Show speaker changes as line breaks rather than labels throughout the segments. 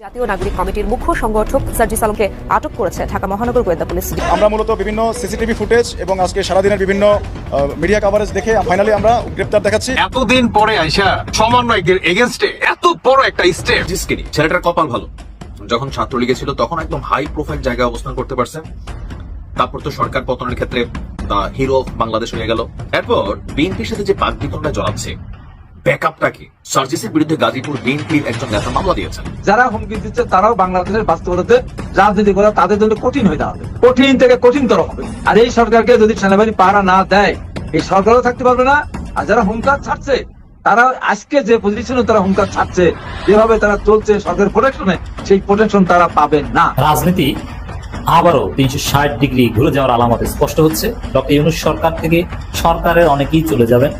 জাতীয় নাগরিক কমিটির মুখ্য সংগঠক সার্জিস আলমকে আটক করেছে ঢাকা মহানগর গোয়েন্দা পুলিশ
আমরা মূলত বিভিন্ন সিসিটিভি ফুটেজ এবং আজকে সারাদিনের বিভিন্ন মিডিয়া কভারেজ দেখে ফাইনালি আমরা গ্রেপ্তার দেখাচ্ছি।
এতদিন পরে আইসা সমন্বয়কদের এগেনস্টে এত বড় একটা স্টেপ
জিসকিনি ছেলেটার কপাল ভালো। যখন ছাত্রলীগে ছিল তখন একদম হাই প্রোফাইল জায়গায় অবস্থান করতে পারছে। তারপর তো সরকার পতনের ক্ষেত্রে হিরো অফ বাংলাদেশ হয়ে গেল। এরপর বিএনপির সাথে যে বাক বিতরণটা জড়াচ্ছে ব্যাকআপটা কি? সার্জিসের বিরুদ্ধে গাজীপুর বিএনপির একজন নেতা মামলা দিয়েছেন।
যারা হুমকি দিচ্ছে তারাও বাংলাদেশের বাস্তবতাতে রাজনীতি করা তাদের জন্য কঠিন হয়ে দাঁড়াবে। কঠিন থেকে কঠিনতর হবে। আর এই সরকারকে যদি সেনাবাহিনী পাহারা না দেয় এই সরকারও থাকতে পারবে না। আর যারা হুমকার ছাড়ছে তারা আজকে যে পজিশনে তারা হুমকার ছাড়ছে যেভাবে তারা চলছে সরকারের প্রোটেকশনে সেই প্রোটেকশন তারা পাবেন না।
রাজনীতি আবারও তিনশো ষাট ডিগ্রি ঘুরে যাওয়ার আলামত স্পষ্ট হচ্ছে। ডক্টর ইউনুস সরকার থেকে সরকারের অনেকেই চলে যাবেন।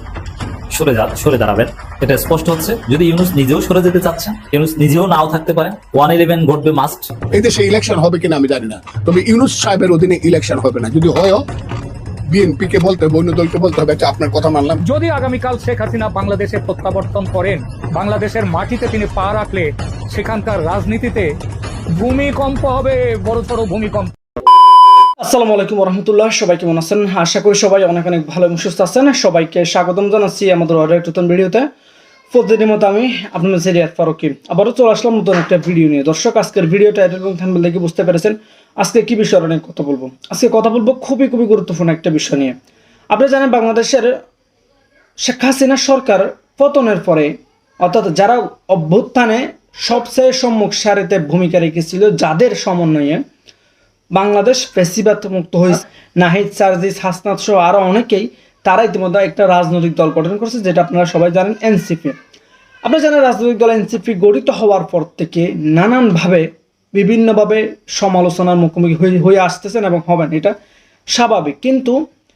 সরে যা সরে দাঁড়াবেন। এটা স্পষ্ট হচ্ছে। যদি ইউনুস নিজেও সরে যেতে চাচ্ছেন ইউনুস নিজেও নাও থাকতে পারেন ওয়ান ইলেভেন ঘটবে মাস্ট
এই দেশে ইলেকশন হবে কিনা আমি জানি না। তবে ইউনুস সাহেবের অধীনে ইলেকশন হবে না। যদি হয় বিএনপি কে বলতে হবে অন্য দলকে বলতে হবে আচ্ছা আপনার কথা মানলাম।
যদি আগামীকাল শেখ হাসিনা বাংলাদেশে প্রত্যাবর্তন করেন বাংলাদেশের মাটিতে তিনি পা রাখলে সেখানকার রাজনীতিতে ভূমিকম্প হবে বড়সড় ভূমিকম্প।
আসসালামু আলাইকুম রহমতুল্লাহ সবাই কেমন আছেন? আশা করি সবাই অনেক অনেক ভালো এবং সুস্থ আছেন। সবাইকে স্বাগতম জানাচ্ছি আমাদের একটা নতুন ভিডিওতে। প্রতিদিনের মতো আমি আপনার সিরিয়াত ফারুকি। আবারও চলে আসলাম নতুন একটা ভিডিও নিয়ে। দর্শক, আজকের ভিডিও টাইটেল এবং থাম্বনেল দেখে বুঝতে পেরেছেন আজকে কি বিষয় নিয়ে কথা বলব। আজকে কথা বলব খুবই খুবই গুরুত্বপূর্ণ একটা বিষয় নিয়ে। আপনি জানেন, বাংলাদেশের শেখ হাসিনা সরকার পতনের পরে, অর্থাৎ যারা অভ্যুত্থানে সবচেয়ে সম্মুখ সারিতে ভূমিকা রেখেছিল, যাদের সমন্বয়ে বাংলাদেশ ফেসিবাদ মুক্ত হয়েছে নাহিদ, সার্জিস, হাসনাত সহ আরও অনেকেই তারা ইতিমধ্যে একটা রাজনৈতিক দল গঠন করেছে, যেটা আপনারা সবাই জানেন এনসিপি। আপনারা জানেন রাজনৈতিক দল এনসিপি গঠিত হওয়ার পর থেকে নানানভাবে বিভিন্নভাবে সমালোচনার মুখোমুখি হয়ে আসতেছেন এবং হবেন, এটা স্বাভাবিক। কিন্তু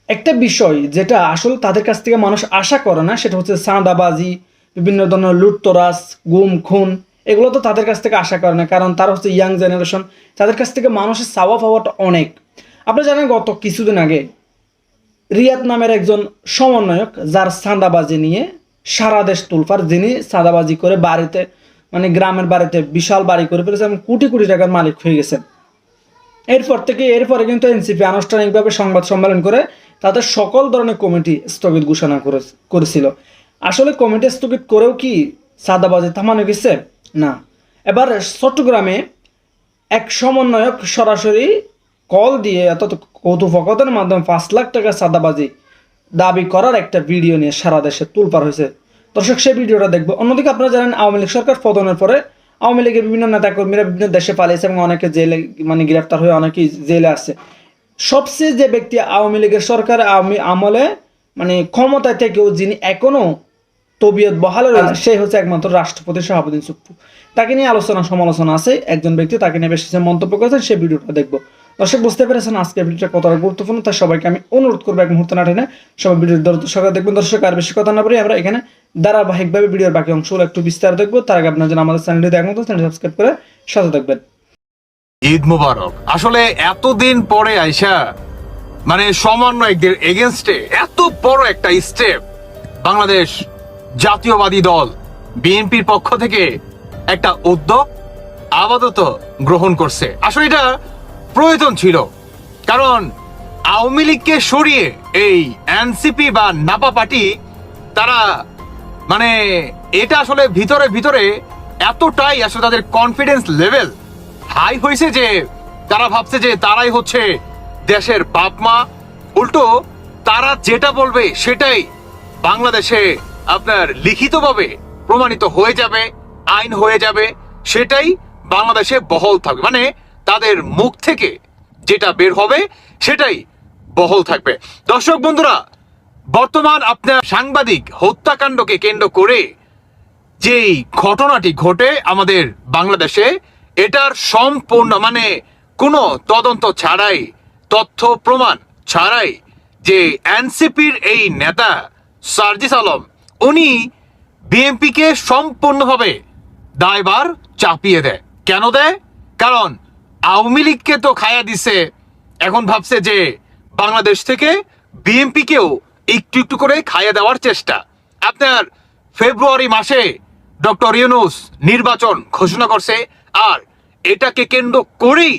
একটা বিষয় যেটা আসলে তাদের কাছ থেকে মানুষ আশা করে না, সেটা হচ্ছে চাঁদাবাজি, বিভিন্ন ধরনের লুটতরাজ, গুম, খুন এগুলো তো তাদের কাছ থেকে আশা করে না, কারণ তারা হচ্ছে ইয়াং জেনারেশন তাদের কাছ থেকে মানুষের চাওয়া পাওয়াটা অনেক। আপনারা জানেন গত কিছুদিন আগে রিয়াদ নামের একজন সমন্বয়ক, যার চাঁদাবাজি নিয়ে সারা দেশ তুলফার, যিনি সাদাবাজি করে বাড়িতে মানে গ্রামের বাড়িতে বিশাল বাড়ি করে ফেলেছে এবং কোটি কোটি টাকার মালিক হয়ে গেছেন। এরপর থেকে, এরপরে কিন্তু এনসিপি আনুষ্ঠানিকভাবে সংবাদ সম্মেলন করে তাদের সকল ধরনের কমিটি স্থগিত ঘোষণা করে করেছিল। আসলে কমিটি স্থগিত করেও কি সাদাবাজি থামানো গেছে? না। এবার চট্টগ্রামে এক সমন্বয়ক সরাসরি কল দিয়ে অর্থাৎ কৌতুফকতের মাধ্যমে পাঁচ লাখ টাকা সাদাবাজি দাবি করার একটা ভিডিও নিয়ে সারা দেশে তুলপার হয়েছে। দর্শক, সেই ভিডিওটা দেখব। অন্যদিকে আপনারা জানেন, আওয়ামী লীগ সরকার পতনের পরে আওয়ামী লীগের বিভিন্ন নেতাকর্মীরা বিভিন্ন দেশে পালিয়েছে এবং অনেকে জেলে মানে গ্রেফতার হয়ে অনেকেই জেলে আছে। সবচেয়ে যে ব্যক্তি আওয়ামী লীগের সরকার আওয়ামী আমলে মানে ক্ষমতায় থেকেও যিনি এখনও তবিয়ত বহাল রয়েছে সেই হচ্ছে একমাত্র রাষ্ট্রপতি শাহাবুদ্দিন সুপ্পু তাকে নিয়ে আলোচনা সমালোচনা আছে একজন ব্যক্তি তাকে নিয়ে বেশ কিছু মন্তব্য করেছেন সেই ভিডিওটা দেখব। দর্শক বুঝতে পেরেছেন আজকের ভিডিওটা কতটা গুরুত্বপূর্ণ তাই সবাইকে আমি অনুরোধ করব এক মুহূর্তে না টেনে সবাই ভিডিওর সকালে দেখবেন। দর্শক আর বেশি কথা না বলে আমরা এখানে ধারাবাহিকভাবে ভিডিওর বাকি অংশগুলো একটু বিস্তার দেখব। তার আগে আপনার জন্য আমাদের চ্যানেলটি দেখুন চ্যানেল সাবস্ক্রাইব করে সাথে দেখবেন
ঈদ মুবারক। আসলে এতদিন পরে আইসা মানে সমন্বয়কদের এগেনস্টে এত বড় একটা স্টেপ বাংলাদেশ জাতীয়বাদী দল বিএনপির পক্ষ থেকে একটা উদ্যোগ, আপাতত গ্রহণ করছে। আসলে এটা প্রয়োজন ছিল, কারণ আওয়ামী লীগকে সরিয়ে এই এনসিপি বা নাপা পার্টি, তারা মানে এটা আসলে ভিতরে ভিতরে এতটাই আসলে তাদের কনফিডেন্স লেভেল হাই হয়েছে যে তারা ভাবছে যে তারাই হচ্ছে দেশের বাপ মা উল্টো তারা যেটা বলবে সেটাই বাংলাদেশে আপনার লিখিতভাবে প্রমাণিত হয়ে যাবে, আইন হয়ে যাবে, সেটাই বাংলাদেশে বহল থাকবে। মানে তাদের মুখ থেকে যেটা বের হবে, সেটাই বহল থাকবে। দর্শক বন্ধুরা, বর্তমান আপনার সাংবাদিক হত্যাকাণ্ডকে কেন্দ্র করে যেই ঘটনাটি ঘটে আমাদের বাংলাদেশে, এটার সম্পূর্ণ মানে কোনো তদন্ত ছাড়াই, তথ্য প্রমাণ ছাড়াই যে এনসিপির এই নেতা সার্জিস আলম উনি বিএনপিকে সম্পূর্ণভাবে দায়বার চাপিয়ে দেয়। কেন দেয়? কারণ আওয়ামী লীগকে তো খায়া দিছে, এখন ভাবছে যে বাংলাদেশ থেকে বিএনপিকেও একটু একটু করে খাইয়ে দেওয়ার চেষ্টা। আপনার ফেব্রুয়ারি মাসে ডক্টর ইউনুস নির্বাচন ঘোষণা করছে, আর এটাকে কেন্দ্র করেই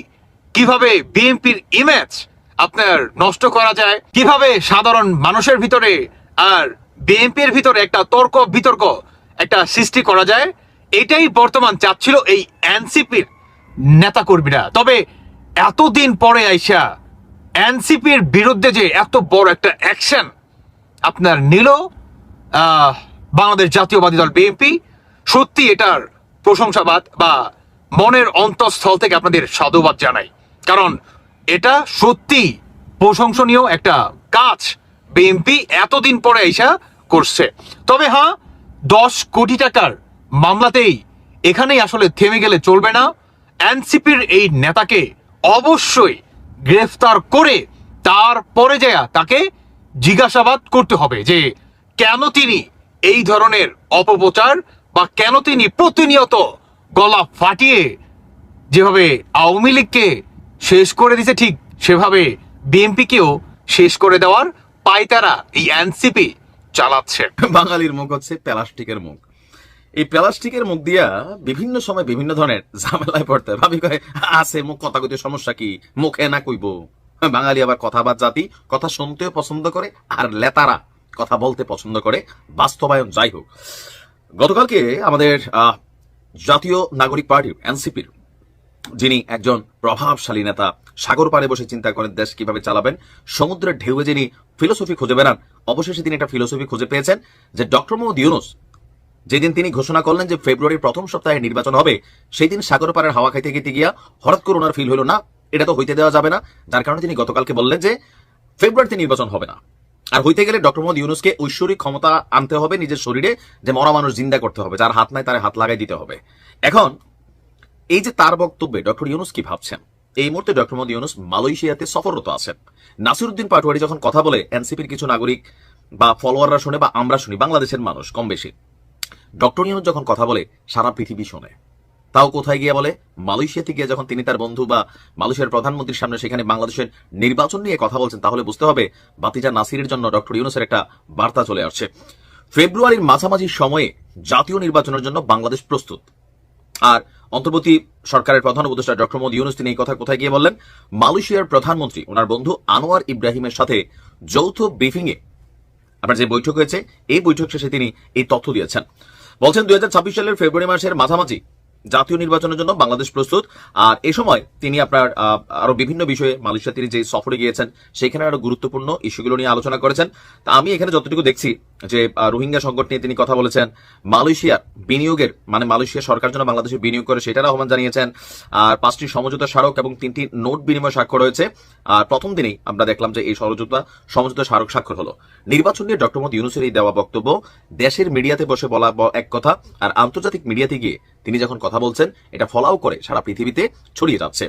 কীভাবে বিএনপির ইমেজ আপনার নষ্ট করা যায়, কীভাবে সাধারণ মানুষের ভিতরে আর বিএনপির ভিতরে একটা তর্ক বিতর্ক একটা সৃষ্টি করা যায়। এটাই বর্তমান চাচ্ছিল এই এনসিপির নেতাকর্মীরা। তবে এতদিন পরে আইসা এনসিপির বিরুদ্ধে যে এত বড় একটা অ্যাকশন আপনার নিল বাংলাদেশ জাতীয়বাদী দল বিএনপি, সত্যি এটার প্রশংসাবাদ বা মনের অন্তঃস্থল থেকে আপনাদের সাধুবাদ জানাই। কারণ এটা সত্যি প্রশংসনীয় একটা কাজ। বিএনপি এতদিন পরে এসা করছে। তবে হ্যাঁ দশ কোটি টাকার মামলাতেই এখানেই আসলে থেমে গেলে চলবে না। এনসিপির এই নেতাকে অবশ্যই গ্রেফতার করে তারপরে যায় তাকে জিজ্ঞাসাবাদ করতে হবে যে কেন তিনি এই ধরনের অপপ্রচার বা কেন তিনি প্রতিনিয়ত গলা ফাটিয়ে যেভাবে আওয়ামী লীগকে শেষ করে দিছে ঠিক সেভাবে বিএনপিকেও শেষ করে দেওয়ার পায়তারা এই এনসিপি চালাচ্ছে।
বাঙালির মুখ হচ্ছে প্লাস্টিকের মুখ। এই প্লাস্টিকের মুখ দিয়া বিভিন্ন সময় বিভিন্ন ধরনের ঝামেলায় পড়তে। ভাবি কয়, আছে, মুখ কথা কইতে সমস্যা কি? মুখে না কইব? বাঙালি আবার কথাবাদ জাতি, কথা শুনতেও পছন্দ করে আর লেতারা কথা বলতে পছন্দ করে। বাস্তবায়ন যাই হোক। গতকালকে আমাদের জাতীয় নাগরিক পার্টির এনসিপির যিনি একজন প্রভাবশালী নেতা, সাগর পাড়ে বসে চিন্তা করেন দেশ কীভাবে চালাবেন, সমুদ্রের ঢেউয়ে যিনি ফিলোসফি খুঁজে বেড়ান, অবশেষে তিনি একটা ফিলোসফি খুঁজে পেয়েছেন যে ডক্টর মোহাম্মদ ইউনুস, যেদিন তিনি ঘোষণা করলেন যে ফেব্রুয়ারির প্রথম সপ্তাহে নির্বাচন হবে সেই দিন সাগর পাড়ের হাওয়া খাইতে গিয়ে গিয়া হঠাৎ করে ওনার ফিল হলো না, এটা তো হইতে দেওয়া যাবে না। যার কারণে তিনি গতকালকে বললেন যে ফেব্রুয়ারিতে নির্বাচন হবে না। আর হইতে গেলে ডক্টর মোহাম্মদ ইউনুসকে ঐশ্বরিক ক্ষমতা আনতে হবে নিজের শরীরে, যে মরা মানুষ জিন্দা করতে হবে, যার হাত নাই তার হাত লাগাই দিতে হবে। এখন এই যে তার বক্তব্যে ডক্টর ইউনুস কি ভাবছেন? এই মুহূর্তে ডক্টর মোহাম্মদ ইউনুস মালয়েশিয়াতে সফররত আছেন। নাসিরুদ্দিন পাটোয়ারি যখন কথা বলে, এনসিপির কিছু নাগরিক বা ফলোয়াররা শুনে বা আমরা শুনি, বাংলাদেশের মানুষ কম বেশি। ডক্টর ইউনুস যখন কথা বলে, সারা পৃথিবী শোনে। তাও কোথায় গিয়ে বলে? মালয়েশিয়াতে গিয়ে যখন তিনি তার বন্ধু বা মালয়েশিয়ার প্রধানমন্ত্রীর সামনে সেখানে বাংলাদেশের নির্বাচন নিয়ে কথা বলছেন, তাহলে বুঝতে হবে বাতিজা নাসিরের জন্য ডক্টর ইউনুসের একটা বার্তা চলে আসছে। ফেব্রুয়ারির মাঝামাঝি সময়ে জাতীয় নির্বাচনের জন্য বাংলাদেশ প্রস্তুত। আর অন্তর্বর্তী সরকারের প্রধান উপদেষ্টা ডক্টর মোদী ইউনুস তিনি এই কথা কোথায় গিয়ে বললেন? মালয়েশিয়ার প্রধানমন্ত্রী, ওনার বন্ধু আনোয়ার ইব্রাহিমের সাথে যৌথ ব্রিফিং এ আপনার যে বৈঠক হয়েছে, এই বৈঠক শেষে তিনি এই তথ্য দিয়েছেন। বলছেন, দুই হাজার ছাব্বিশ সালের ফেব্রুয়ারি মাসের মাঝামাঝি জাতীয় নির্বাচনের জন্য বাংলাদেশ প্রস্তুত। আর এ সময় তিনি আপনার আরও বিভিন্ন বিষয়ে মালয়েশিয়া তিনি যে সফরে গিয়েছেন, সেখানে আরও গুরুত্বপূর্ণ ইস্যুগুলো নিয়ে আলোচনা করেছেন। তা আমি এখানে যতটুকু দেখছি যে রোহিঙ্গা সংকট নিয়ে তিনি কথা বলেছেন, মালয়েশিয়ার বিনিয়োগের মানে মালয়েশিয়া সরকার যেন বাংলাদেশে বিনিয়োগ করে সেটার আহ্বান জানিয়েছেন। আর পাঁচটি সমঝোতা স্মারক এবং তিনটি নোট বিনিময় স্বাক্ষর হয়েছে আর প্রথম দিনেই আমরা দেখলাম যে এই সমঝোতা সমঝোতা স্মারক স্বাক্ষর হলো। নির্বাচন নিয়ে ডক্টর মোহাম্মদ ইউনুসের এই দেওয়া বক্তব্য, দেশের মিডিয়াতে বসে বলা এক কথা, আর আন্তর্জাতিক মিডিয়াতে গিয়ে তিনি যখন কথা বলছেন, এটা ফলাও করে সারা পৃথিবীতে ছড়িয়ে যাচ্ছে।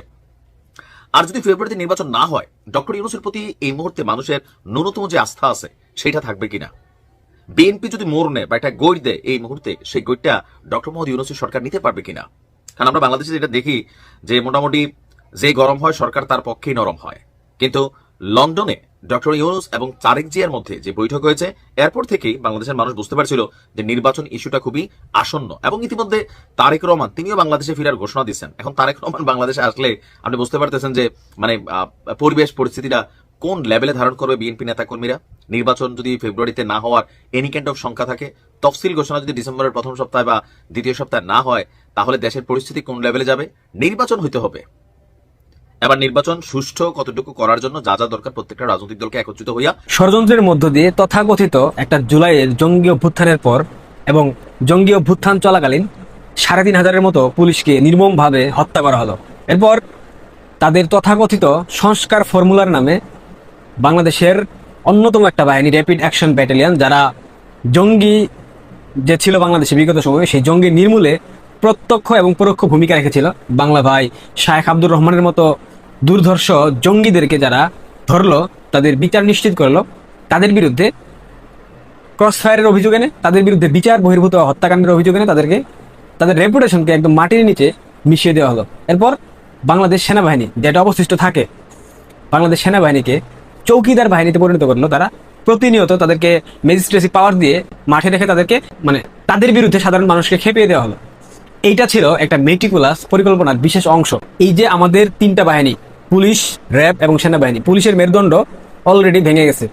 আর যদি ফেব্রুয়ারিতে নির্বাচন না হয়, ডক্টর ইউনুসের প্রতি এই মুহূর্তে মানুষের ন্যূনতম যে আস্থা আছে, সেটা থাকবে কিনা? বিএনপি যদি মোড় নেয় বা একটা গৈর দেয়, এই মুহূর্তে সেই গৈরটা ডক্টর মোহাম্মদ ইউনুসের সরকার নিতে পারবে কিনা? কারণ আমরা বাংলাদেশে যেটা দেখি, যে মোটামুটি যে গরম হয়, সরকার তার পক্ষেই নরম হয়। কিন্তু লন্ডনে ডক্টর ইউনুস এবং তারেক জিয়ার মধ্যে যে বৈঠক হয়েছে, এরপর থেকেই বাংলাদেশের মানুষ বুঝতে পারছিল যে নির্বাচন ইস্যুটা খুবই আসন্ন এবং ইতিমধ্যে তারেক রহমান, তিনিও বাংলাদেশে ফেরার ঘোষণা দিচ্ছেন। এখন তারেক রহমান বাংলাদেশে আসলে আপনি বুঝতে পারতেছেন যে মানে পরিবেশ পরিস্থিতিটা কোন লেভেলে ধারণ করবে বিএনপি নেতাকর্মীরা? নির্বাচন যদি ফেব্রুয়ারিতে না হওয়ার এনি কাইন্ড অফ সংখ্যা থাকে, তফসিল ঘোষণা যদি ডিসেম্বরের প্রথম সপ্তাহে বা দ্বিতীয় সপ্তাহে না হয়, তাহলে দেশের পরিস্থিতি কোন লেভেলে যাবে? নির্বাচন হইতে হবে। এবার নির্বাচন সুষ্ঠু কতটুকু করার জন্য যা যা দরকার প্রত্যেকটা রাজনৈতিক দলকে একত্রিত হইয়া
ষড়যন্ত্রের মধ্য দিয়ে তথাকথিত একটা জুলাইয়ের জঙ্গি অভ্যুত্থানের পর এবং জঙ্গি অভ্যুত্থান চলাকালীন সাড়ে তিন হাজারের মতো পুলিশকে নির্মমভাবে হত্যা করা হলো। এরপর তাদের তথাকথিত সংস্কার ফর্মুলার নামে বাংলাদেশের অন্যতম একটা বাহিনী র্যাপিড অ্যাকশন ব্যাটালিয়ন যারা জঙ্গি যে ছিল বাংলাদেশে বিগত সময়ে, সেই জঙ্গি নির্মূলে প্রত্যক্ষ এবং পরোক্ষ ভূমিকা রেখেছিল। বাংলা ভাই শায়েখ আব্দুর রহমানের মতো দুর্ধর্ষ জঙ্গিদেরকে যারা ধরলো, তাদের বিচার নিশ্চিত করল। তাদের বিরুদ্ধে ক্রস ফায়ারের অভিযোগ এনে, তাদের বিরুদ্ধে বিচার, বহির্ভূত হত্যাকাণ্ডের অভিযোগ এনে তাদেরকে, তাদের রেপুটেশনকে একদম মাটির নিচে মিশিয়ে দেওয়া হলো। এরপর বাংলাদেশ সেনাবাহিনী, যেটা অবশিষ্ট থাকে, বাংলাদেশ সেনাবাহিনীকে চৌকিদার বাহিনীতে পরিণত করল। তারা প্রতিনিয়ত তাদেরকে ম্যাজিস্ট্রেসি পাওয়ার দিয়ে মাঠে রেখে তাদেরকে মানে তাদের বিরুদ্ধে সাধারণ মানুষকে খেপিয়ে দেওয়া হলো। এইটা ছিল একটা মেটিকুলাস পরিকল্পনার বিশেষ অংশ। এই যে আমাদের তিনটা বাহিনী পুলিশ, র্যাব এবং সেনাবাহিনী। পুলিশের মেরুদণ্ড অলরেডি ভেঙে গেছে।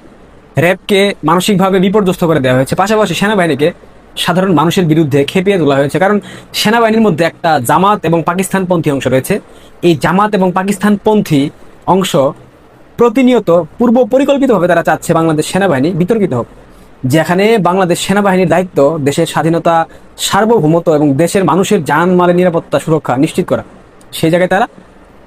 র্যাবকে মানসিকভাবে বিপর্যস্ত করে দেওয়া হয়েছে। পাশাপাশি সেনাবাহিনীকে সাধারণ মানুষের বিরুদ্ধে খেপিয়ে তোলা হয়েছে। কারণ সেনাবাহিনীর মধ্যে একটা জামাত এবং পাকিস্তানপন্থী অংশ রয়েছে। এই জামাত এবং পাকিস্তানপন্থী অংশ প্রতিনিয়ত পূর্ব পরিকল্পিতভাবে তারা চাচ্ছে বাংলাদেশ সেনাবাহিনী বিতর্কিত হোক। যেখানে বাংলাদেশ সেনাবাহিনীর দায়িত্ব দেশের স্বাধীনতা, সার্বভৌমত্ব এবং দেশের মানুষের জান মালের নিরাপত্তা সুরক্ষা নিশ্চিত করা। সেই জায়গায় তারা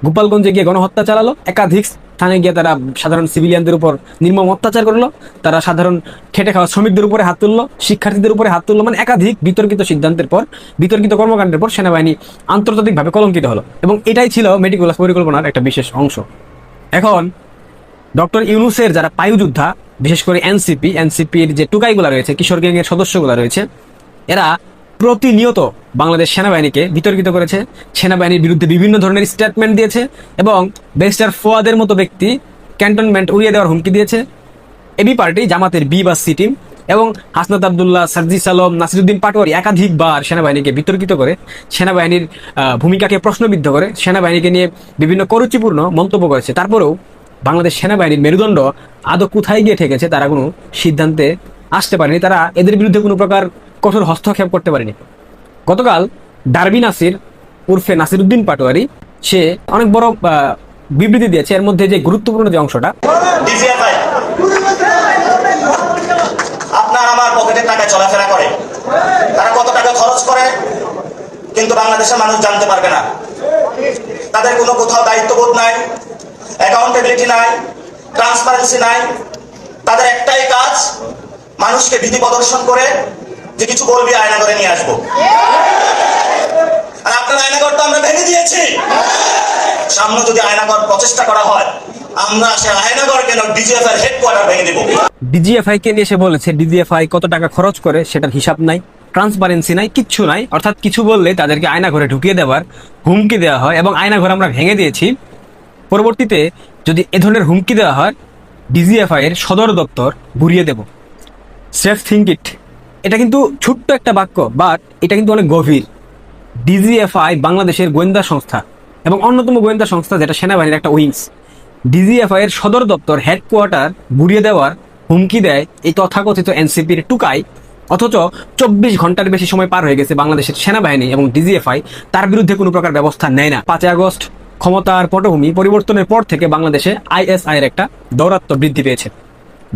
গোপালগঞ্জে গিয়ে গণহত্যা চালালো। একাধিক স্থানে গিয়ে তারা সাধারণ সিভিলিয়ানদের উপর নির্মম অত্যাচার করল। তারা সাধারণ খেটে খাওয়া শ্রমিকদের উপরে হাত তুললো, শিক্ষার্থীদের উপরে হাত তুললো মানে একাধিক বিতর্কিত সিদ্ধান্তের পর, বিতর্কিত কর্মকাণ্ডের পর সেনাবাহিনী আন্তর্জাতিকভাবে কলঙ্কিত হলো এবং এটাই ছিল মেডিকুলাস পরিকল্পনার একটা বিশেষ অংশ। এখন ডক্টর ইউনুসের যারা পায়ুযোদ্ধা, বিশেষ করে এনসিপি, এনসিপির যে টুকাইগুলো রয়েছে, কিশোর গ্যাংয়ের সদস্যগুলো রয়েছে, এরা প্রতিনিয়ত বাংলাদেশ সেনাবাহিনীকে বিতর্কিত করেছে। সেনাবাহিনীর বিরুদ্ধে বিভিন্ন ধরনের স্টেটমেন্ট দিয়েছে এবং ব্যারিস্টার ফোয়াদের মতো ব্যক্তি ক্যান্টনমেন্ট উড়িয়ে দেওয়ার হুমকি দিয়েছে। এবি পার্টি, জামাতের বি বা সি টিম এবং হাসনাত আবদুল্লাহ, সার্জিস আলম, নাসিরুদ্দিন পাটোয়ারি একাধিকবার সেনাবাহিনীকে বিতর্কিত করে। সেনাবাহিনীর ভূমিকাকে প্রশ্নবিদ্ধ করে। সেনাবাহিনীকে নিয়ে বিভিন্ন করুচিপূর্ণ মন্তব্য করেছে। তারপরেও বাংলাদেশ সেনাবাহিনীর মেরুদণ্ড আদৌ কোথায় গিয়ে ঠেকেছে তারা কোনো সিদ্ধান্তে আসতে পারেনি। তারা এদের বিরুদ্ধে কোনো প্রকার কঠোর হস্তক্ষেপ করতে পারেনি। গতকাল ডারবি নাসির উর্ফে নাসিরুদ্দিন পাটোয়ারি, সে অনেক বড় বিবৃতি দিয়েছে। এর মধ্যে যে গুরুত্বপূর্ণ যে অংশটা
আপনার আমার পকেটের টাকা চলাফেরা করে। তারা কত টাকা খরচ করে, কিন্তু বাংলাদেশের মানুষ জানতে পারবে না। তাদের কোনো কোথাও দায়িত্ববোধ নাই অ্যাকাউন্টেবিলিটি নাই ট্রান্সপারেন্সি নাই। তাদের একটাই কাজ, মানুষকে ভীতি প্রদর্শন করে যে কিছু বলবি, আয়না করে নিয়ে আসব। আর আপনার আয়নাঘর তো আমরা ভেঙে দিয়েছি। সামনে যদি আয়নাঘর প্রচেষ্টা করা হয়, আমরা সে আয়নাঘর কেন হেডকোয়ার্টার ভেঙে
ডিজিএফআই কে নিয়ে এসে বলেছে ডিজিএফআই কত টাকা খরচ করে সেটার হিসাব নাই ট্রান্সপারেন্সি নাই, কিচ্ছু নাই। অর্থাৎ কিছু বললে তাদেরকে আয়না ঘরে ঢুকিয়ে দেওয়ার হুমকি দেওয়া হয় এবং আয়না ঘর আমরা ভেঙে দিয়েছি। পরবর্তীতে যদি এ ধরনের হুমকি দেওয়া হয় ডিজিএফআই এর সদর দপ্তর ঘুরিয়ে দেব। সেফ থিঙ্ক ইট এটা কিন্তু ছোট্ট একটা বাক্য বাট এটা কিন্তু অনেক গভীর। ডিজিএফআই বাংলাদেশের গোয়েন্দা সংস্থা এবং অন্যতম গোয়েন্দা সংস্থা যেটা সেনাবাহিনীর একটা উইংস। ডিজিএফআই এর সদর দপ্তর হেডকোয়ার্টার ঘুরিয়ে দেওয়ার হুমকি দেয় এই তথাকথিত এনসিপির টুকাই। অথচ চব্বিশ ঘণ্টার বেশি সময় পার হয়ে গেছে বাংলাদেশের সেনাবাহিনী এবং ডিজিএফআই তার বিরুদ্ধে কোনো প্রকার ব্যবস্থা নেয় না। পাঁচই আগস্ট ক্ষমতার পটভূমি পরিবর্তনের পর থেকে বাংলাদেশে আইএসআই এর একটা দৌরাত্ম্য বৃদ্ধি পেয়েছে।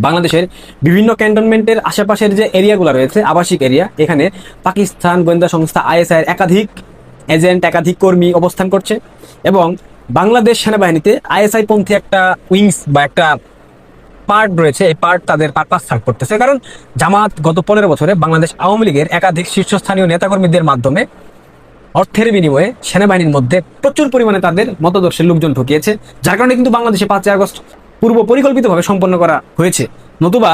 বাংলাদেশের বিভিন্ন ক্যান্টনমেন্টের আশেপাশের যে এরিয়াগুলো রয়েছে, আবাসিক এরিয়া, এখানে পাকিস্তান গোয়েন্দা সংস্থা আইএসআই একাধিক এজেন্ট, একাধিক কর্মী অবস্থান করছে এবং বাংলাদেশ সেনাবাহিনীতে আইএসআই পন্থী একটা উইংস বা একটা পার্ট রয়েছে। এই পার্ট তাদের পারপাস সার্ভ করতেছে। কারণ জামাত গত পনেরো বছরে বাংলাদেশ আওয়ামী লীগের একাধিক শীর্ষস্থানীয় নেতাকর্মীদের মাধ্যমে অর্থের বিনিময়ে সেনাবাহিনীর মধ্যে প্রচুর পরিমাণে তাদের মতদর্শের লোকজন ঢুকিয়েছে, যার কারণে কিন্তু বাংলাদেশে পাঁচই আগস্ট পূর্ব পরিকল্পিতভাবে সম্পন্ন করা হয়েছে। নতুবা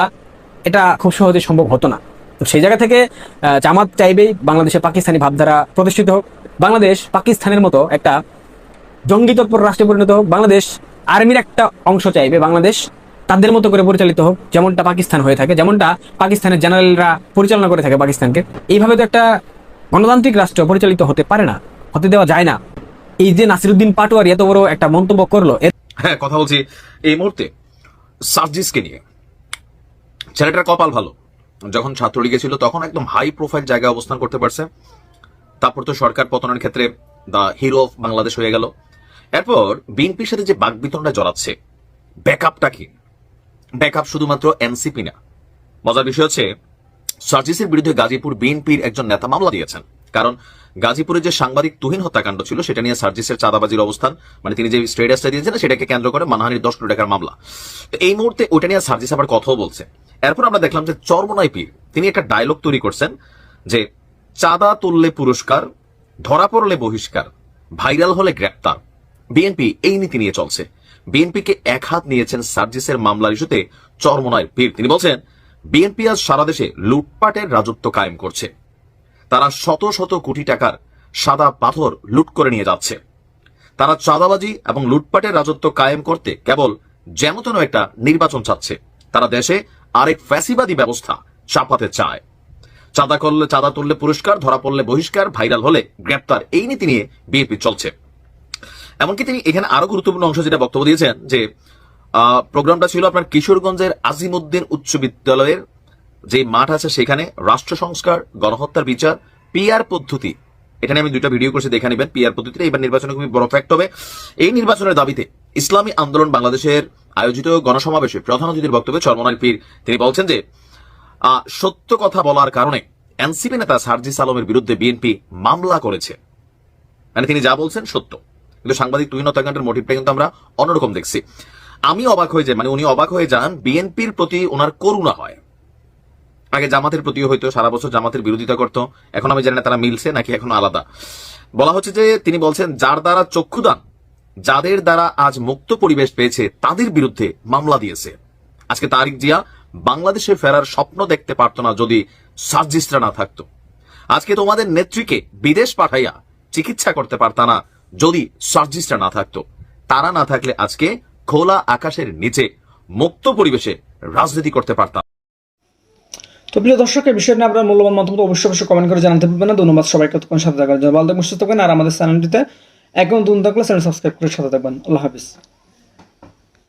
এটা খুব সহজে সম্ভব হতো না। তো সেই জায়গা থেকে জামাত চাইবেই বাংলাদেশে পাকিস্তানি ভাবধারা প্রতিষ্ঠিত হোক। বাংলাদেশ পাকিস্তানের মতো একটা জঙ্গি তৎপর রাষ্ট্রে পরিণত হোক। বাংলাদেশ আর্মির একটা অংশ চাইবে। বাংলাদেশ তাদের মতো করে পরিচালিত হোক, যেমনটা পাকিস্তান হয়ে থাকে, যেমনটা পাকিস্তানের জেনারেলরা পরিচালনা করে থাকে পাকিস্তানকে। এইভাবে তো একটা গণতান্ত্রিক রাষ্ট্র পরিচালিত হতে পারে না, হতে দেওয়া যায় না। এই যে নাসিরুদ্দিন পাটোয়ারি এত বড় একটা মন্তব্য করল, এর
হ্যাঁ কথা বলছি এই মুহূর্তে সার্জিসকে নিয়ে। ছেলেটার কপাল ভালো। যখন ছাত্রলীগে ছিল, তখন একদম হাই প্রোফাইল জায়গায় অবস্থান করতে পারছে। তারপর তো সরকার পতনের ক্ষেত্রে দা হিরো অফ বাংলাদেশ হয়ে গেল। এরপর বিএনপির সাথে যে বাকবিতণ্ডা জড়াচ্ছে ব্যাকআপটা কি? ব্যাকআপ শুধুমাত্র এনসিপি না। মজার বিষয় হচ্ছে, সার্জিসের বিরুদ্ধে গাজীপুর বিএনপির একজন নেতা মামলা দিয়েছেন। কারণ গাজীপুরে যে সাংবাদিক তুহিন হত্যাকাণ্ড ছিল, সেটা নিয়ে সার্জিসের চাঁদাবাজির অবস্থান মানে তিনি যে স্টেটাসটা দিয়েছেন, সেটাকে কেন্দ্র করে মানহানির দশ কোটি টাকার মামলা। তো এই মুহূর্তে ওইটা নিয়ে সার্জিস আবার কথাও বলছে। এরপর আমরা দেখলাম যে চর্মনাই পীর, তিনি একটা ডায়লগ তৈরি করছেন যে চাঁদা তুললে পুরস্কার, ধরা পড়লে বহিষ্কার, ভাইরাল হলে গ্রেপ্তার। বিএনপি এই নীতি নিয়ে চলছে। বিএনপিকে এক হাত নিয়েছেন সার্জিসের মামলার ইস্যুতে চরমনায় পীর। তিনি বলছেন বিএনপি আজ সারা দেশে লুটপাটের রাজত্ব কায়েম করছে। তারা শত শত কোটি টাকার সাদা পাথর লুট করে নিয়ে যাচ্ছে। তারা চাঁদাবাজি এবং লুটপাটের রাজত্ব কায়েম করতে কেবল যেন একটা নির্বাচন চাচ্ছে, তারা দেশে আরেক ফ্যাসিবাদী ব্যবস্থা চাপাতে চায়। চাঁদা করলে চাঁদা তুললে পুরস্কার, ধরা পড়লে বহিষ্কার, ভাইরাল হলে গ্রেপ্তার, এই নীতি নিয়ে বিএনপি চলছে। এমনকি তিনি এখানে আরও গুরুত্বপূর্ণ অংশ যেটা বক্তব্য দিয়েছেন যে প্রোগ্রামটা ছিল আপনার কিশোরগঞ্জের আজিমুদ্দিন উচ্চ বিদ্যালয়ের যে মাঠ আছে সেখানে রাষ্ট্র সংস্কার, গণহত্যার বিচার পিআর পদ্ধতি। এখানে আমি দুইটা ভিডিও করছি, দেখে নেবেন পিআর পদ্ধতিতে এবার নির্বাচনে খুবই বড় ফ্যাক্ট হবে। এই নির্বাচনের দাবিতে ইসলামী আন্দোলন বাংলাদেশের আয়োজিত গণসমাবেশে প্রধান অতিথির বক্তব্যে চরমনার পীর, তিনি বলছেন যে সত্য কথা বলার কারণে এনসিপি নেতা সার্জিস আলমের বিরুদ্ধে বিএনপি মামলা করেছে। মানে তিনি যা বলছেন সত্য। কিন্তু সাংবাদিক তুহিন হত্যাকাণ্ডের মোটিভটা কিন্তু আমরা অন্যরকম দেখছি। আমি অবাক হয়ে যাই মানে উনি অবাক হয়ে যান, বিএনপির প্রতি ওনার করুণা হয়। আগে জামাতের প্রতিও হয়তো সারা বছর জামাতের বিরোধিতা করত। এখন আমি জানি না তারা মিলছে নাকি এখন আলাদা। বলা হচ্ছে যে তিনি বলছেন, যার দ্বারা চক্ষুদান, যাদের দ্বারা আজ মুক্ত পরিবেশ পেয়েছে, তাদের বিরুদ্ধে মামলা দিয়েছে। আজকে তারিক জিয়া বাংলাদেশে ফেরার স্বপ্ন দেখতে পারত না যদি সার্জিস্টরা না থাকতো। আজকে তোমাদের নেত্রীকে বিদেশ পাঠাইয়া চিকিৎসা করতে পারত না যদি সার্জিস্টরা না থাকতো। তারা না থাকলে আজকে খোলা আকাশের নিচে মুক্ত পরিবেশে রাজনীতি করতে পারতাম।
তো প্রিয় দর্শক, এই বিষয় নিয়ে আপনার মূল্যবান মন্তব্য অবশ্যই অবশ্যই কমেন্ট করে জানাতে পারবেন না। ধন্যবাদ সবাইকে তখন সাথে থাকার জন্য। ভালো থাকবেন, সুস্থ থাকবেন, আর আমাদের চ্যানেলটিতে এখন দুন থাকলে চ্যানেল সাবস্ক্রাইব করে সাথে থাকবেন। আল্লাহ হাফিজ।